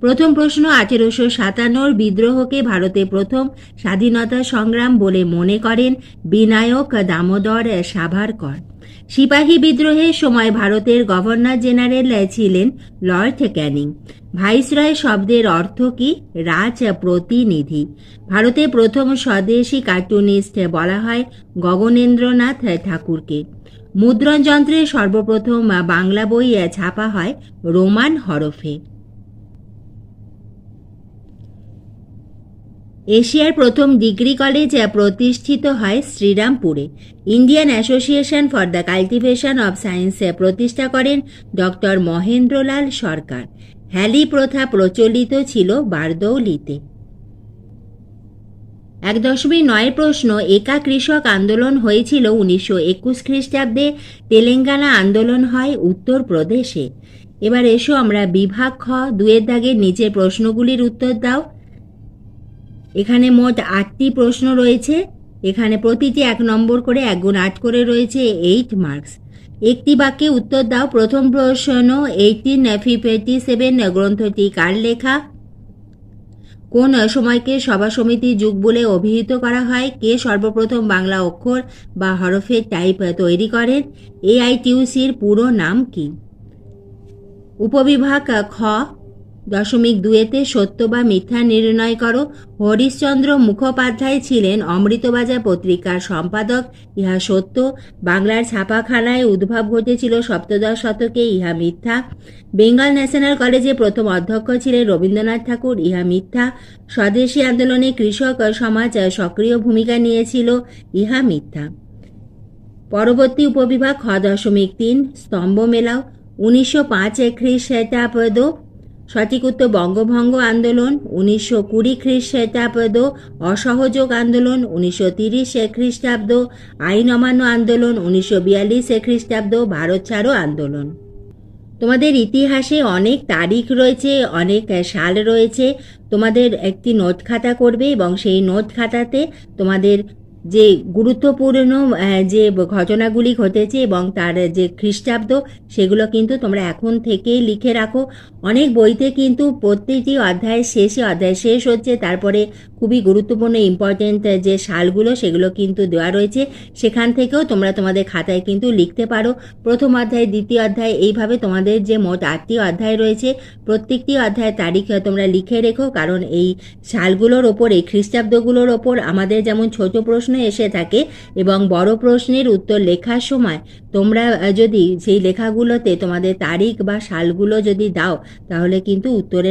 প্রথম প্রশ্ন, আঠেরোশো সাতান্নর বিদ্রোহকে ভারতে প্রথম স্বাধীনতা সংগ্রাম বলে মনে করেন বিনায়ক দামোদর সাভারকর। সিপাহী বিদ্রোহের সময় ভারতের গভর্নর জেনারেল ছিলেন লর্ড ক্যানিং। ভাইসরয় শব্দের অর্থ কি? রাজ প্রতিনিধি ভারতে প্রথম স্বদেশী কার্টুনিস্ট বলা হয় গগনেন্দ্রনাথ ঠাকুরকে। মুদ্রণ যন্ত্রে সর্বপ্রথম বাংলা বই ছাপা হয় রোমান হরফে। এশিয়ার প্রথম ডিগ্রি কলেজ প্রতিষ্ঠিত হয় শ্রীরামপুরে। Indian association for the cultivation of science প্রতিষ্ঠা করেন ডক্টর মহেন্দ্রলাল সরকার। হ্যালি প্রথা প্রচলিত ছিল বারদৌলিতে। এক দশমিক নয় প্রশ্ন, একা কৃষক আন্দোলন হয়েছিল উনিশশো একুশ খ্রিস্টাব্দে। তেলেঙ্গানা আন্দোলন হয় উত্তরপ্রদেশে। এবার এসো আমরা বিভাগ খ, দুয়ের দাগের নিচের প্রশ্নগুলির উত্তর দাও। এখানে মোট আটটি প্রশ্ন রয়েছে। এখানে প্রতিটি এক নম্বর করে এক গুণ আট করে রয়েছে এইট মার্কস একটি বাক্যে উত্তর দাও। প্রথম প্রশ্ন এইটিন ফিফটি সেভেন গ্রন্থটি কার লেখা? কোন সময়কে সভা সমিতি যুগ বলে অভিহিত করা হয়? কে সর্বপ্রথম বাংলা অক্ষর বা হরফের টাইপ তৈরি করেন? এআইটিউসির পুরো নাম কি? উপবিভাগ খ দশমিক দুয়েতে সত্য বা মিথ্যা নির্ণয় করো। হরিশ্চন্দ্র মুখোপাধ্যায় ছিলেন অমৃতবাজার পত্রিকার সম্পাদক। ইহা সত্য। বাংলার ছাপাখানায় উদ্ভব ঘটেছিল সপ্তদশ শতকে ইহা মিথ্যা। বেঙ্গল ন্যাশনাল কলেজে প্রথম অধ্যক্ষ ছিলেন রবীন্দ্রনাথ ঠাকুর, ইহা মিথ্যা। স্বদেশী আন্দোলনে কৃষক সমাজ সক্রিয় ভূমিকা নিয়েছিল, ইহা মিথ্যা। পরবর্তী উপবিভাগ খ দশমিক তিন, স্তম্ভ মেলাও। উনিশশো পাঁচ খ্রিস্টাব্দ সঠিক উত্তর, বঙ্গভঙ্গ আন্দোলন উনিশশো কুড়ি খ্রিস্টাব্দ, অসহযোগ আন্দোলন উনিশশো তিরিশ খ্রিস্টাব্দ, আইন অমান্য আন্দোলন উনিশশো বিয়াল্লিশ খ্রিস্টাব্দ, ভারত ছাড়ো আন্দোলন। তোমাদের ইতিহাসে অনেক তারিখ রয়েছে, অনেক সাল রয়েছে, তোমাদের একটি নোট খাতা করবে এবং সেই নোট খাতাতে তোমাদের যে গুরুত্বপূর্ণ যে ঘটনাগুলি ঘটেছে এবং তার যে খ্রিস্টাব্দ, সেগুলো কিন্তু তোমরা এখন থেকেই লিখে রাখো। অনেক বইতে কিন্তু প্রত্যেকটি অধ্যায় শেষে, অধ্যায় শেষ হচ্ছে, তারপরে খুবই গুরুত্বপূর্ণ ইম্পর্টেন্ট যে সালগুলো, সেগুলো কিন্তু দেওয়া রয়েছে। সেখান থেকেও তোমরা তোমাদের খাতায় কিন্তু লিখতে পারো। প্রথম অধ্যায়, দ্বিতীয় অধ্যায়, এইভাবে তোমাদের যে মোট আটটি অধ্যায় রয়েছে, প্রত্যেকটি অধ্যায় তারিখ তোমরা লিখে রেখো। কারণ এই সালগুলোর ওপর, এই খ্রিস্টাব্দগুলোর ওপর আমাদের যেমন ছোট প্রশ্ন এসে থাকে এবং বড় প্রশ্নের উত্তর লেখার সময় তোমরা যদি সেই লেখাগুলোতে তোমাদের তারিখ বা সালগুলো যদি দাও, তাহলে কিন্তু উত্তরের